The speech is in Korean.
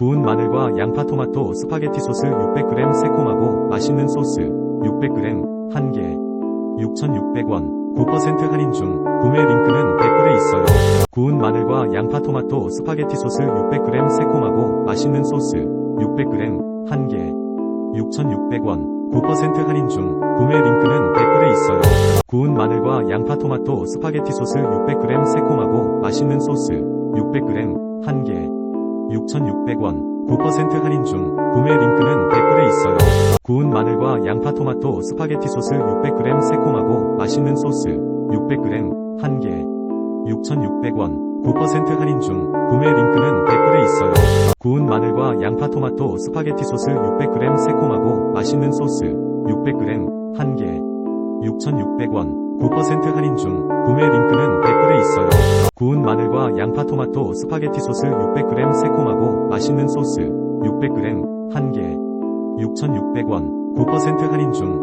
구운 마늘과 양파 토마토 스파게티 소스 600g 새콤하고 맛있는 소스 600g 1개. 6,600원. 9% 할인 중 구매 링크는 댓글에 있어요. 구운 마늘과 양파 토마토 스파게티 소스 600g 새콤하고 맛있는 소스 600g 1개. 6,600원. 9% 할인 중 구매 링크는 댓글에 있어요. 구운 마늘과 양파 토마토 스파게티 소스 600g 새콤하고 맛있는 소스 600g 1개 6,600원 9% 할인 중 구매 링크는 댓글에 있어요. 구운 마늘과 양파 토마토 스파게티 소스 600g 새콤하고 맛있는 소스 600g 1개 6,600원 9% 할인 중 구매 링크는 댓글에 있어요. 구운 마늘과 양파 토마토 스파게티 소스 600g 새콤하고 맛있는 소스 600g 1개 6,600원 9% 할인 중 구매 링크는 댓글에 있어요. 구운 마늘과 양파 토마토 스파게티 소스 600g 새콤하고 맛있는 소스 600g 1개. 6,600원. 9% 할인 중